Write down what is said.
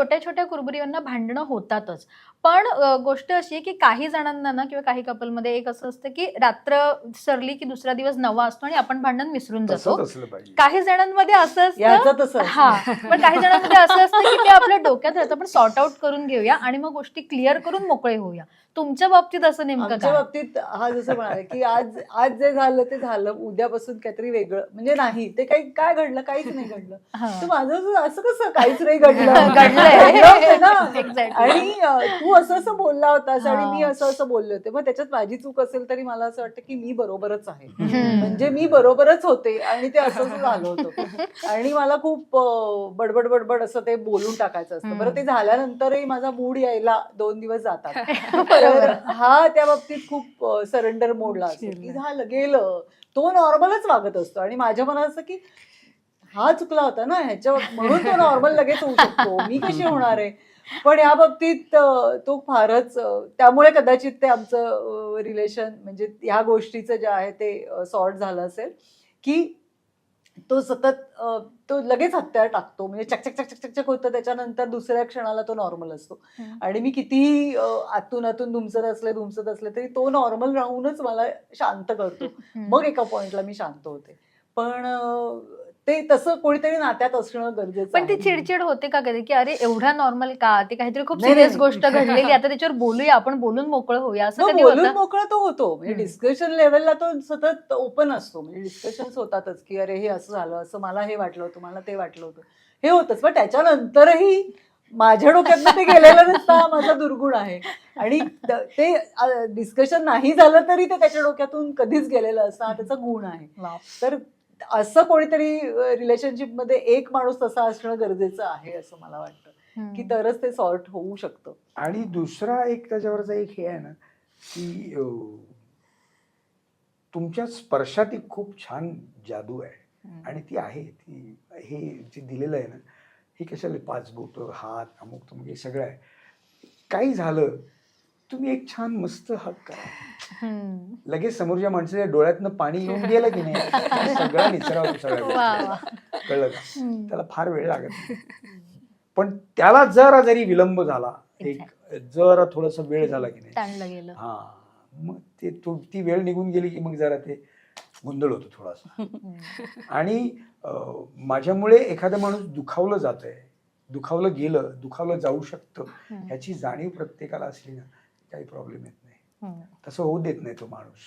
छोट्या छोट्या कुरबुरीवरनं भांडणं होतातच. पण गोष्ट अशी आहे की काही जणांना ना किंवा काही कपलमध्ये एक असं असतं की रात्र सरली की दुसरा दिवस नवा असतो आणि आपण भांडण विसरून जातो. काही जणांमध्ये असं असतं याचं तसं हा पण काही जणांमध्ये असं असतं की ते आपल्या डोक्यात राहतं आपण सॉर्ट आउट करून घेऊया आणि मग गोष्टी क्लिअर करून मोकळे होऊया. तुमच्या बाबतीत असं नेमकं बाबतीत हा जसं म्हणाले की आज आज जे झालं ते झालं उद्यापासून काहीतरी वेगळं. म्हणजे नाही ते काही काय घडलं काहीच नाही घडलं. तर माझं असं- असं कसं काहीच नाही घडलं. घडलं ना. आणि तू असं असं बोलला होतास आणि. मी असं असं बोलले होते. मग त्याच्यात माझी चूक असेल तरी मला असं वाटतं की मी बरोबरच आहे. म्हणजे मी बरोबरच होते आणि ते असं असं झालं होतं. आणि मला खूप बडबड बडबड असं ते बोलून टाकायचं असतं. बरं ते झाल्यानंतरही माझा मूड यायला दोन दिवस जातात. हा त्या बाबतीत खूप सरेंडर मोडला असतो. की झालं गेलं. तो नॉर्मलच वागत असतो. आणि माझ्या मनात असं की हा चुकला होता ना ह्याच्या म्हणून तो नॉर्मल लगेच होऊ शकतो. मी कशी होणार आहे? पण या बाबतीत तो फारच त्यामुळे कदाचित ते आमचं रिलेशन म्हणजे ह्या गोष्टीचं जे आहे ते सॉर्ट झालं असेल. की तो सतत तो लगेच हत्यार टाकतो. म्हणजे चकचक चकचक चकचक होतं. त्याच्यानंतर दुसऱ्या क्षणाला तो नॉर्मल असतो. आणि मी कितीही आतून आतून धुमसत असले धुमसत असले तरी तो नॉर्मल राहूनच मला शांत करतो. मग एका पॉइंटला मी शांत होते. पण ते तसं कोणीतरी नात्यात असणं गरजेचं पण ती आहे. चिडचिड होते का कधी? की अरे एवढा नॉर्मल का? ते काहीतरी खूप नाही, सिरियस नाही. गोष्ट घडलेली आता त्याच्यावर बोलूया आपण बोलून मोकळं होऊया असं कधी बोलून होतं? मोकळा तो होतो. म्हणजे हम्म. डिस्कशन लेवलला तो सतत ओपन असतो. म्हणजे डिस्कशन्स होतातच की अरे हे असं झालं असं मला हे वाटलं होतं मला ते वाटलं होतं. हे होतच. पण त्याच्यानंतरही माझ्या डोक्यात ते गेलेलं नसतं. हा माझा दुर्गुण आहे. आणि त- ते डिस्कशन नाही झालं तरी ते त्याच्या डोक्यातून कधीच गेलेलं असतं. हा त्याचा गुण आहे. तर असं कोणीतरी रिलेशनशिपमध्ये एक माणूस तसा असणं गरजेचं आहे असं मला वाटतं. की तरच ते सॉर्ट होऊ शकतं आणि दुसरा एक त्याच्यावरचा एक हे आहे ना की तुमच्या स्पर्शात एक खूप छान जादू आहे. आणि ती आहे ती हे जे दिलेलं आहे ना हे कशाला पाच बोट हात अमुक तमुक हे सगळं आहे काही झालं तुम्ही एक छान मस्त हक करा. लगेच समोरच्या माणसाच्या डोळ्यातनं पाणी येऊन गेलं की नाही सगळा निचरा होतो सगळ्या. कळलं का. त्याला फार वेळ लागत पण त्याला जरा जरी विलंब झाला एक जरा थोडासा वेळ झाला की नाही हा मग ते तो वेळ निघून गेली की मग जरा ते गोंधळ होतो थोडासा. आणि माझ्यामुळे एखादा माणूस दुखावलं जात आहे दुखावलं गेलं दुखावलं जाऊ शकतं. ह्याची जाणीव प्रत्येकाला असली ना काही प्रॉब्लेम येत नाही. हम्म. तसं होऊ देत नाही तो माणूस.